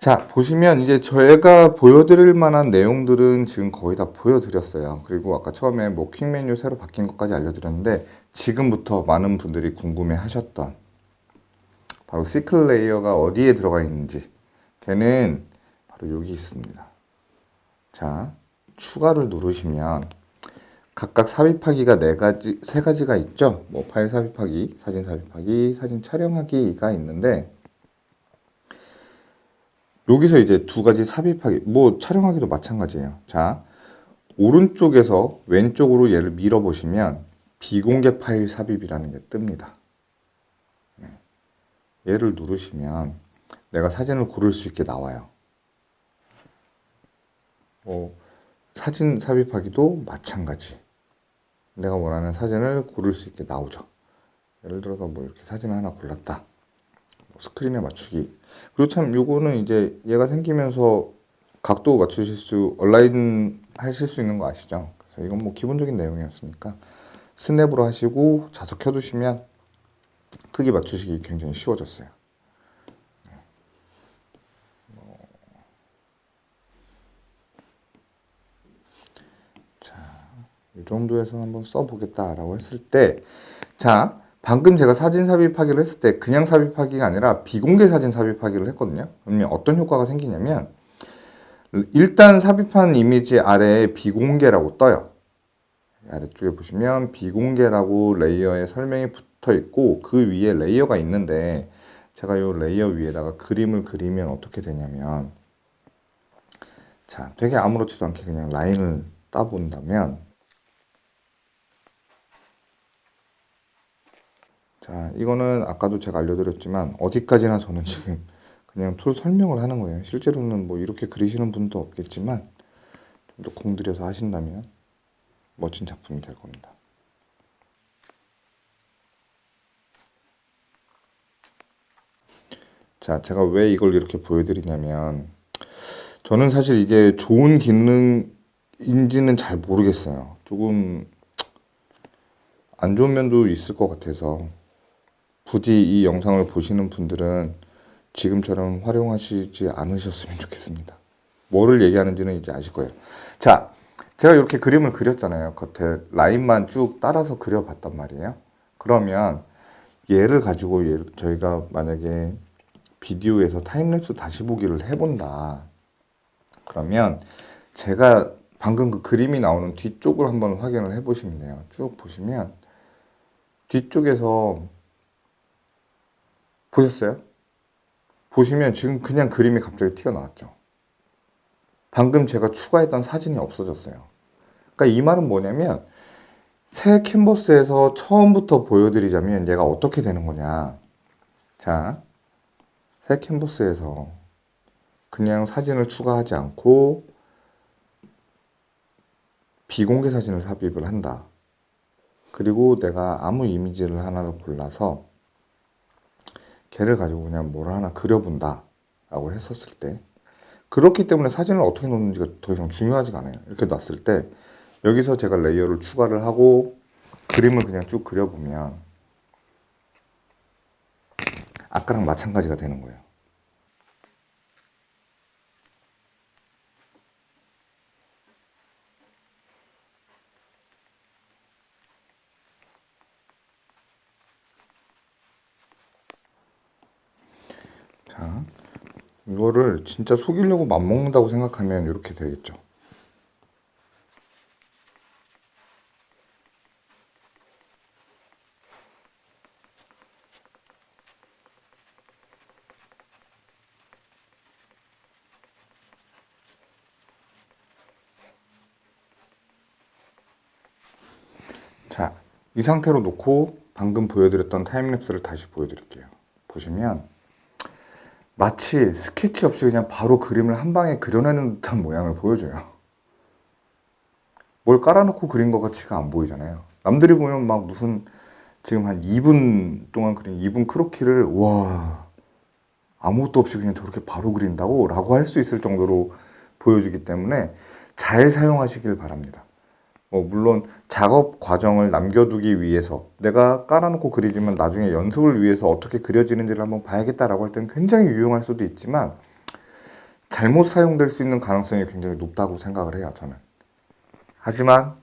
자, 보시면 이제 저희가 보여드릴 만한 내용들은 지금 거의 다 보여드렸어요. 그리고 아까 처음에 뭐퀵 메뉴 새로 바뀐 것까지 알려드렸는데 지금부터 많은 분들이 궁금해 하셨던 바로 시클 레이어가 어디에 들어가 있는지 걔는 바로 여기 있습니다. 자, 추가를 누르시면 각각 삽입하기가 네 가지, 세 가지가 있죠. 뭐 파일 삽입하기, 사진 삽입하기, 사진 촬영하기가 있는데 여기서 이제 두 가지 삽입하기, 뭐 촬영하기도 마찬가지예요. 자, 오른쪽에서 왼쪽으로 얘를 밀어 보시면 비공개 파일 삽입이라는 게 뜹니다. 네. 얘를 누르시면 내가 사진을 고를 수 있게 나와요. 뭐 사진 삽입하기도 마찬가지. 내가 원하는 사진을 고를 수 있게 나오죠. 예를 들어서 뭐 이렇게 사진을 하나 골랐다. 뭐 스크린에 맞추기. 그리고 참 요거는 이제 얘가 생기면서 각도 맞추실 수 얼라인 하실 수 있는 거 아시죠? 그래서 이건 뭐 기본적인 내용이었으니까 스냅으로 하시고 자석 켜두시면 크기 맞추시기 굉장히 쉬워졌어요. 이 정도에서 한번 써보겠다라고 했을 때, 자, 방금 제가 사진 삽입하기를 했을 때 그냥 삽입하기가 아니라 비공개 사진 삽입하기를 했거든요. 그러면 어떤 효과가 생기냐면, 일단 삽입한 이미지 아래에 비공개라고 떠요. 아래쪽에 보시면 비공개라고 레이어에 설명이 붙어 있고 그 위에 레이어가 있는데 제가 이 레이어 위에다가 그림을 그리면 어떻게 되냐면 자 되게 아무렇지도 않게 그냥 라인을 따본다면 자, 이거는 아까도 제가 알려드렸지만 어디까지나 저는 지금 그냥 툴 설명을 하는 거예요. 실제로는 뭐 이렇게 그리시는 분도 없겠지만 좀 더 공들여서 하신다면 멋진 작품이 될 겁니다. 자, 제가 왜 이걸 이렇게 보여드리냐면 저는 사실 이게 좋은 기능인지는 잘 모르겠어요. 조금 안 좋은 면도 있을 것 같아서 부디 이 영상을 보시는 분들은 지금처럼 활용하시지 않으셨으면 좋겠습니다. 뭐를 얘기하는지는 이제 아실 거예요. 자, 제가 이렇게 그림을 그렸잖아요. 겉에 라인만 쭉 따라서 그려봤단 말이에요. 그러면 얘를 가지고 얘, 저희가 만약에 비디오에서 타임랩스 다시 보기를 해본다. 그러면 제가 방금 그 그림이 나오는 뒤쪽을 한번 확인을 해보시면 돼요. 쭉 보시면 뒤쪽에서 보셨어요? 보시면 지금 그냥 그림이 갑자기 튀어나왔죠. 방금 제가 추가했던 사진이 없어졌어요. 그러니까 이 말은 뭐냐면 새 캔버스에서 처음부터 보여드리자면 얘가 어떻게 되는 거냐. 자, 새 캔버스에서 그냥 사진을 추가하지 않고 비공개 사진을 삽입을 한다. 그리고 내가 아무 이미지를 하나를 골라서 걔를 가지고 그냥 뭘 하나 그려본다 라고 했었을 때 그렇기 때문에 사진을 어떻게 놓는지가 더 이상 중요하지가 않아요. 이렇게 놨을 때 여기서 제가 레이어를 추가를 하고 그림을 그냥 쭉 그려보면 아까랑 마찬가지가 되는 거예요 자, 이거를 진짜 속이려고 맘먹는다고 생각하면 이렇게 되겠죠. 자, 이 상태로 놓고 방금 보여드렸던 타임랩스를 다시 보여드릴게요. 보시면 마치 스케치 없이 그냥 바로 그림을 한 방에 그려내는 듯한 모양을 보여줘요. 뭘 깔아놓고 그린 것 같이가 안 보이잖아요. 남들이 보면 막 무슨 지금 한 2분 동안 그린 2분 크로키를 와 아무것도 없이 그냥 저렇게 바로 그린다고 라고 할 수 있을 정도로 보여주기 때문에 잘 사용하시길 바랍니다. 뭐 물론 작업 과정을 남겨두기 위해서 내가 깔아놓고 그리지만 나중에 연습을 위해서 어떻게 그려지는지를 한번 봐야겠다라고 할 때는 굉장히 유용할 수도 있지만 잘못 사용될 수 있는 가능성이 굉장히 높다고 생각을 해요, 저는. 하지만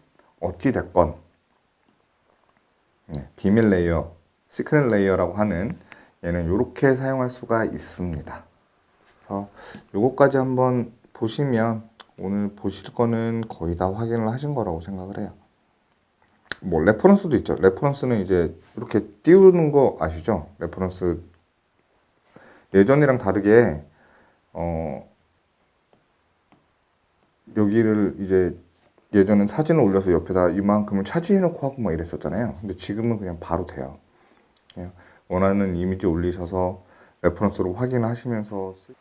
어찌 됐건 네, 비밀 레이어, 시크릿 레이어라고 하는 얘는 이렇게 사용할 수가 있습니다. 그래서 요거까지 한번 보시면 오늘 보실 거는 거의 다 확인을 하신 거라고 생각을 해요. 뭐 레퍼런스도 있죠. 레퍼런스는 이제 이렇게 띄우는 거 아시죠? 레퍼런스 예전이랑 다르게 어 여기를 이제 예전엔 사진을 올려서 옆에다 이만큼을 차지해놓고 하고 막 이랬었잖아요. 근데 지금은 그냥 바로 돼요. 원하는 이미지 올리셔서 레퍼런스로 확인하시면서 쓰...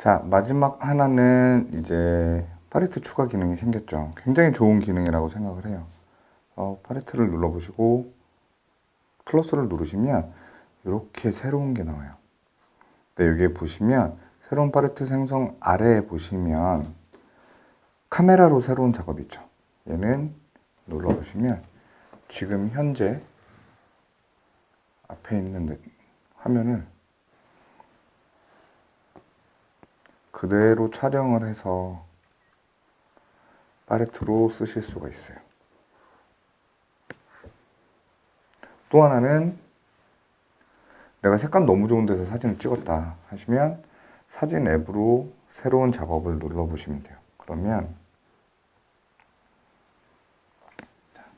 자 마지막 하나는 이제 팔레트 추가 기능이 생겼죠. 굉장히 좋은 기능이라고 생각을 해요. 어, 팔레트를 눌러보시고 클로스를 누르시면 이렇게 새로운 게 나와요. 네, 여기에 보시면 새로운 팔레트 생성 아래에 보시면 카메라로 새로운 작업이 있죠. 얘는 눌러보시면 지금 현재 앞에 있는 네- 화면을 그대로 촬영을 해서 팔레트로 쓰실 수가 있어요. 또 하나는 내가 색감 너무 좋은 데서 사진을 찍었다 하시면 사진 앱으로 새로운 작업을 눌러 보시면 돼요. 그러면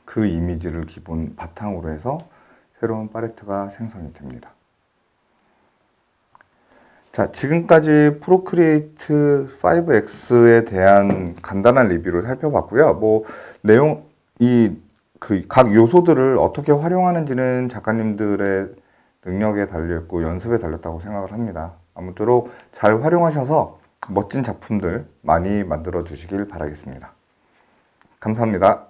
그 이미지를 기본 바탕으로 해서 새로운 팔레트가 생성이 됩니다. 자, 지금까지 프로크리에이트 5X에 대한 간단한 리뷰를 살펴봤고요. 뭐 내용 이 그 각 요소들을 어떻게 활용하는지는 작가님들의 능력에 달려 있고 연습에 달렸다고 생각을 합니다. 아무쪼록 잘 활용하셔서 멋진 작품들 많이 만들어 주시길 바라겠습니다. 감사합니다.